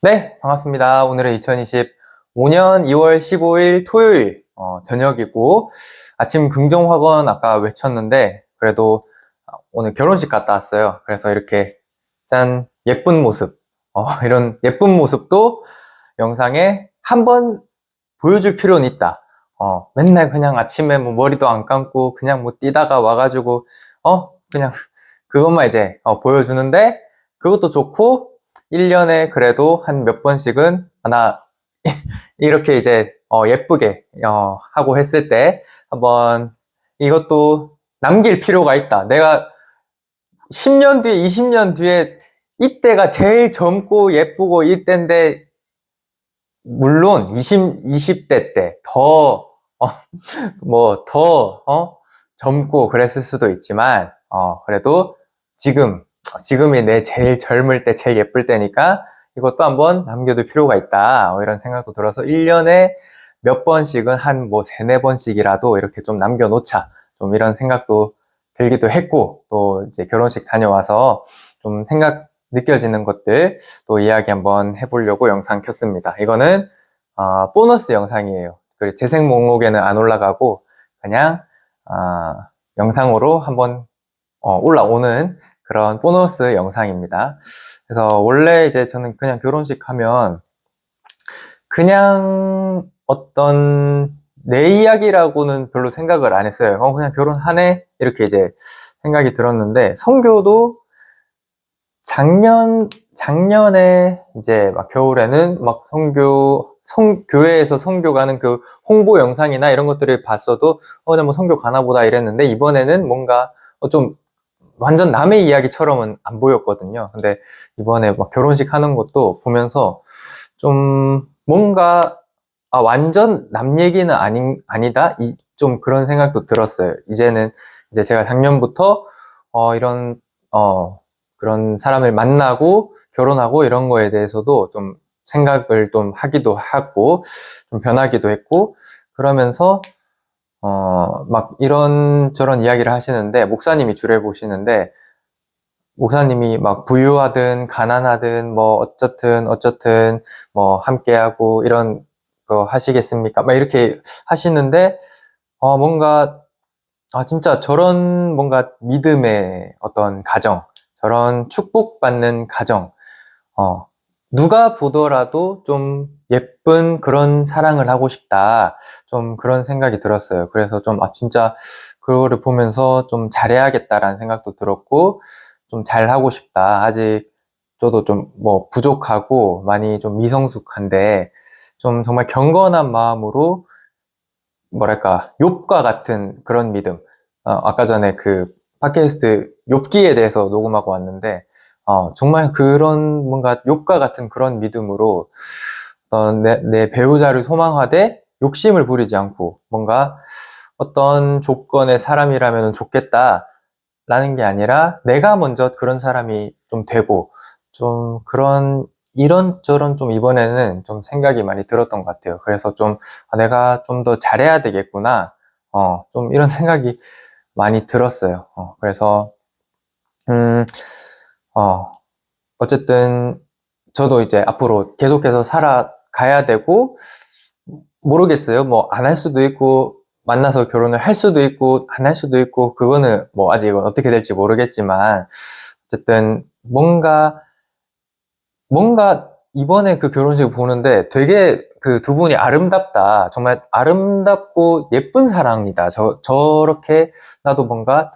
네, 반갑습니다. 오늘은 2025년 2월 15일 토요일 어, 저녁이고 아침 긍정학원 아까 외쳤는데 그래도 오늘 결혼식 갔다 왔어요. 그래서 이렇게 짠 예쁜 모습 어, 이런 예쁜 모습도 영상에 한 번 보여줄 필요는 있다. 어, 맨날 그냥 아침에 뭐 머리도 안 감고 그냥 뭐 뛰다가 와가지고 어 그냥 그것만 이제 어, 보여주는데 그것도 좋고 1년에 그래도 한 몇 번씩은 하나 이렇게 이제 어, 예쁘게 어, 하고 했을 때 한번 이것도 남길 필요가 있다. 내가 10년 뒤에 20년 뒤에 이때가 제일 젊고 예쁘고 이때인데 물론 20, 20대 때 더, 어, 뭐, 더, 어, 젊고 그랬을 수도 있지만, 어, 그래도 지금, 지금이 내 제일 젊을 때, 제일 예쁠 때니까 이것도 한번 남겨둘 필요가 있다. 어, 이런 생각도 들어서 1년에 몇 번씩은 한 뭐 세네 번씩이라도 이렇게 좀 남겨놓자. 좀 이런 생각도 들기도 했고, 또 이제 결혼식 다녀와서 좀 생각, 느껴지는 것들 또 이야기 한번 해보려고 영상 켰습니다. 이거는 어, 보너스 영상이에요. 그리고 재생 목록에는 안 올라가고 그냥 어, 영상으로 한번 어, 올라오는 그런 보너스 영상입니다. 그래서 원래 이제 저는 그냥 결혼식 하면 그냥 어떤 내 이야기라고는 별로 생각을 안 했어요. 어, 그냥 결혼하네? 이렇게 이제 생각이 들었는데, 성교도 작년, 작년에 이제 막 겨울에는 막 성교, 성, 교회에서 성교 가는 그 홍보 영상이나 이런 것들을 봤어도, 어, 나뭐 성교 가나 보다 이랬는데, 이번에는 뭔가 어, 좀 완전 남의 이야기처럼은 안 보였거든요. 근데 이번에 막 결혼식 하는 것도 보면서 좀 뭔가 아, 완전 남 얘기는 아니, 아니다? 이, 좀 그런 생각도 들었어요. 이제는 이제 제가 작년부터 어, 이런 어, 그런 사람을 만나고 결혼하고 이런 거에 대해서도 좀 생각을 좀 하기도 하고 좀 변하기도 했고 그러면서 어, 막 이런 저런 이야기를 하시는데 목사님이 주례 보시는데 목사님이 막 부유하든 가난하든 뭐 어쨌든 어쨌든 뭐 함께하고 이런 거 하시겠습니까? 막 이렇게 하시는데 어 뭔가 아 진짜 저런 뭔가 믿음의 어떤 가정 저런 축복받는 가정 어 누가 보더라도 좀 예쁜 그런 사랑을 하고 싶다. 좀 그런 생각이 들었어요. 그래서 좀, 아, 진짜 그거를 보면서 좀 잘해야겠다라는 생각도 들었고, 좀 잘하고 싶다. 아직 저도 좀 뭐 부족하고 많이 좀 미성숙한데, 좀 정말 경건한 마음으로, 뭐랄까, 욥과 같은 그런 믿음. 어, 아까 전에 그 팟캐스트 욥기에 대해서 녹음하고 왔는데, 어, 정말 그런 뭔가 욕과 같은 그런 믿음으로 어, 내, 내 배우자를 소망하되 욕심을 부리지 않고 뭔가 어떤 조건의 사람이라면 좋겠다라는 게 아니라 내가 먼저 그런 사람이 좀 되고 좀 그런 이런저런 좀 이번에는 좀 생각이 많이 들었던 것 같아요. 그래서 좀 아, 내가 좀 더 잘해야 되겠구나. 어, 좀 이런 생각이 많이 들었어요. 어, 그래서 음, 어, 어쨌든 저도 이제 앞으로 계속해서 살아가야 되고 모르겠어요. 뭐 안 할 수도 있고 만나서 결혼을 할 수도 있고 안 할 수도 있고 그거는 뭐 아직 어떻게 될지 모르겠지만 어쨌든 뭔가 뭔가 이번에 그 결혼식 보는데 되게 그 두 분이 아름답다. 정말 아름답고 예쁜 사랑이다. 저 저렇게 나도 뭔가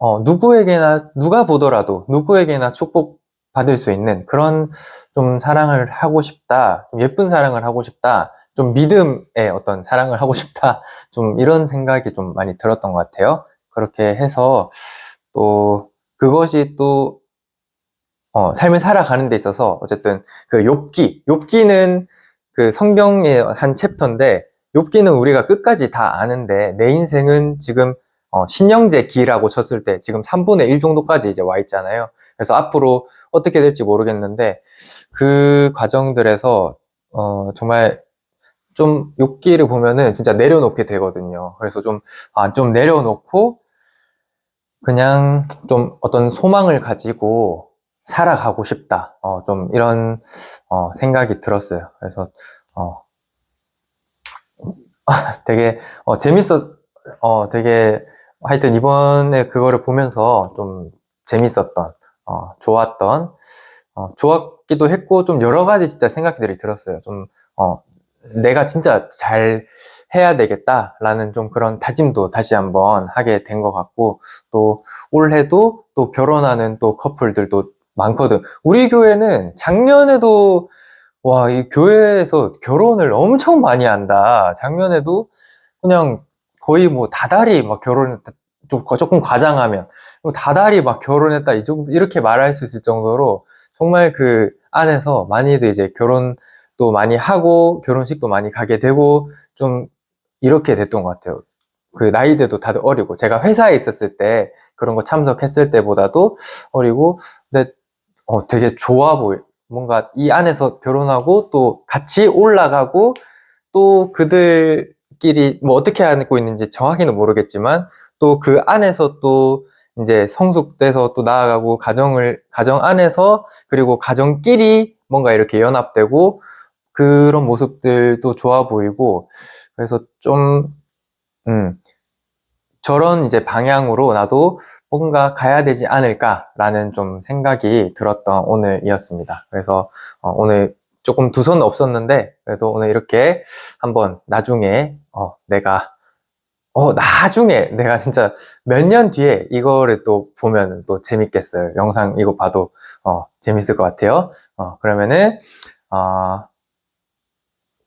어, 누구에게나, 누가 보더라도 누구에게나 축복 받을 수 있는 그런 좀 사랑을 하고 싶다. 좀 예쁜 사랑을 하고 싶다. 좀 믿음의 어떤 사랑을 하고 싶다. 좀 이런 생각이 좀 많이 들었던 것 같아요. 그렇게 해서 또 그것이 또 어, 삶을 살아가는 데 있어서 어쨌든 그 욥기, 욥기는 그 성경의 한 챕터인데 욥기는 우리가 끝까지 다 아는데 내 인생은 지금 어, 신영제 기라고 쳤을 때 지금 3분의 1 정도까지 이제 와 있잖아요. 그래서 앞으로 어떻게 될지 모르겠는데 그 과정들에서 어, 정말 좀 욕기를 보면은 진짜 내려놓게 되거든요. 그래서 좀, 아, 좀 내려놓고 그냥 좀 어떤 소망을 가지고 살아가고 싶다. 어, 좀 이런 어, 생각이 들었어요. 그래서 어, 되게 어, 재밌었, 어, 되게 하여튼 이번에 그거를 보면서 좀 재밌었던, 어, 좋았던, 어, 좋았기도 했고 좀 여러 가지 진짜 생각들이 들었어요. 좀 어, 내가 진짜 잘 해야 되겠다라는 좀 그런 다짐도 다시 한번 하게 된 것 같고 또 올해도 또 결혼하는 또 커플들도 많거든. 우리 교회는 작년에도 와, 이 교회에서 결혼을 엄청 많이 한다. 작년에도 그냥 거의 뭐 다달이 막 결혼했다. 좀 조금 과장하면 뭐 다달이 막 결혼했다. 이 정도 이렇게 말할 수 있을 정도로 정말 그 안에서 많이들 이제 결혼도 많이 하고 결혼식도 많이 가게 되고 좀 이렇게 됐던 것 같아요. 그 나이대도 다들 어리고 제가 회사에 있었을 때 그런 거 참석했을 때보다도 어리고 근데 어 되게 좋아 보여. 뭔가 이 안에서 결혼하고 또 같이 올라가고 또 그들 끼리 뭐 어떻게 하고 있는지 정확히는 모르겠지만 또 그 안에서 또 이제 성숙돼서 또 나아가고 가정을 가정 안에서 그리고 가정끼리 뭔가 이렇게 연합되고 그런 모습들도 좋아 보이고 그래서 좀 음, 저런 이제 방향으로 나도 뭔가 가야 되지 않을까라는 좀 생각이 들었던 오늘이었습니다. 그래서 어, 오늘 조금 두 손 없었는데 그래도 오늘 이렇게 한번 나중에 어, 내가 어 나중에 내가 진짜 몇 년 뒤에 이거를 또 보면 또 재밌겠어요. 영상 이거 봐도 어, 재밌을 것 같아요. 어, 그러면은 어,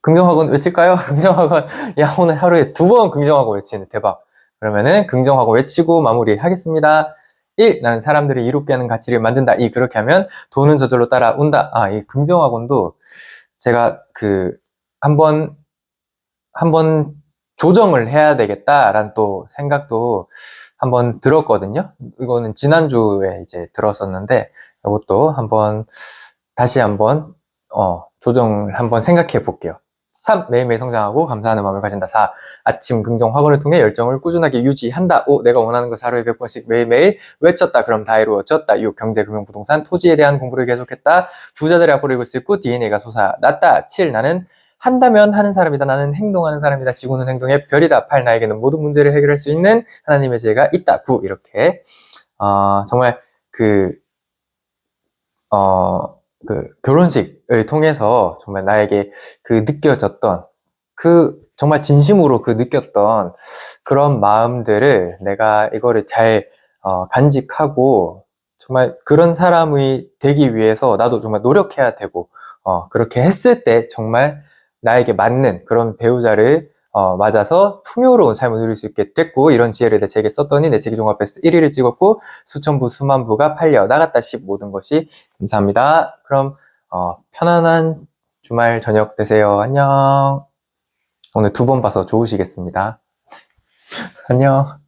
긍정학원 외칠까요? 긍정학원 야 오늘 하루에 두 번 긍정하고 외치는 대박. 그러면은 긍정하고 외치고 마무리하겠습니다. 1. 나는 사람들을 이롭게 하는 가치를 만든다. 2. 그렇게 하면 돈은 저절로 따라온다. 아, 이 긍정학원도 제가 그 한번 한번 조정을 해야 되겠다라는 또 생각도 한번 들었거든요. 이거는 지난주에 이제 들었었는데 이것도 한번 다시 한번 어, 조정을 한번 생각해 볼게요. 3. 매일매일 성장하고 감사하는 마음을 가진다. 4. 아침 긍정 확언을 통해 열정을 꾸준하게 유지한다. 5. 내가 원하는 것을 하루에 100번씩 매일매일 외쳤다. 그럼 다 이루어졌다. 6. 경제, 금융, 부동산, 토지에 대한 공부를 계속했다. 부자들의 앞으로 읽을 수 있고 DNA가 솟아났다. 7. 나는 한다면 하는 사람이다. 나는 행동하는 사람이다. 지구는 행동의 별이다. 8. 나에게는 모든 문제를 해결할 수 있는 하나님의 지혜가 있다. 9. 이렇게 어, 정말 그 어, 그 결혼식을 통해서 정말 나에게 그 느껴졌던 그 정말 진심으로 그 느꼈던 그런 마음들을 내가 이거를 잘 어, 간직하고 정말 그런 사람이 되기 위해서 나도 정말 노력해야 되고 어, 그렇게 했을 때 정말 나에게 맞는 그런 배우자를 어, 맞아서 풍요로운 삶을 누릴 수 있게 됐고 이런 지혜를 내 책에 썼더니 내 책이 종합 베스트 1위를 찍었고 수천 부 수만 부가 팔려 나갔다 시 모든 것이 감사합니다. 그럼 어, 편안한 주말 저녁 되세요. 안녕. 오늘 두 번 봐서 좋으시겠습니다. 안녕.